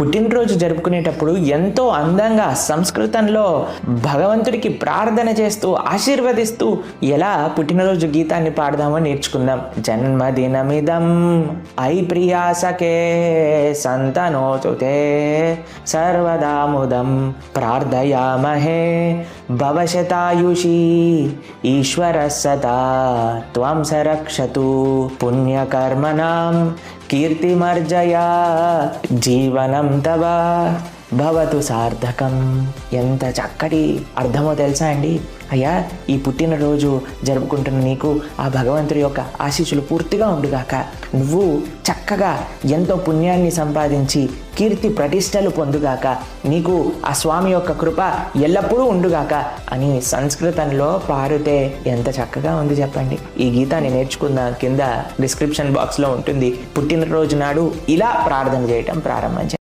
పుట్టినరోజు జరుపుకునేటప్పుడు ఎంతో అందంగా సంస్కృతంలో భగవంతుడికి ప్రార్థన చేస్తూ ఆశీర్వదిస్తూ ఎలా పుట్టినరోజు గీతాన్ని పాడదామో నేర్చుకుందాం. జన్మదినమిదం ఐ ప్రియాసకే సంతనోతుతే సర్వదాముదం ప్రార్థయామహే. భవశతాయుషి ఈశ్వర సదా త్వం సరక్షతు పుణ్యకర్మణం కీర్తిమర్జయా జీవనం తవ. భవతు సార్థకం. ఎంత చక్కటి అర్థమో తెలుసా అండి? అయ్యా ఈ పుట్టినరోజు జరుపుకుంటున్న నీకు ఆ భగవంతుడి యొక్క ఆశీస్సులు పూర్తిగా ఉండుగాక. నువ్వు చక్కగా ఎంతో పుణ్యాన్ని సంపాదించి కీర్తి ప్రతిష్టలు పొందుగాక నీకు ఆ స్వామి యొక్క కృప ఎల్లప్పుడూ ఉండుగాక అని సంస్కృతంలో పారితే ఎంత చక్కగా ఉంది చెప్పండి. ఈ గీతాన్ని నేర్చుకున్న కింద డిస్క్రిప్షన్ బాక్స్లో ఉంటుంది. పుట్టినరోజు నాడు ఇలా ప్రార్థన చేయటం ప్రారంభించండి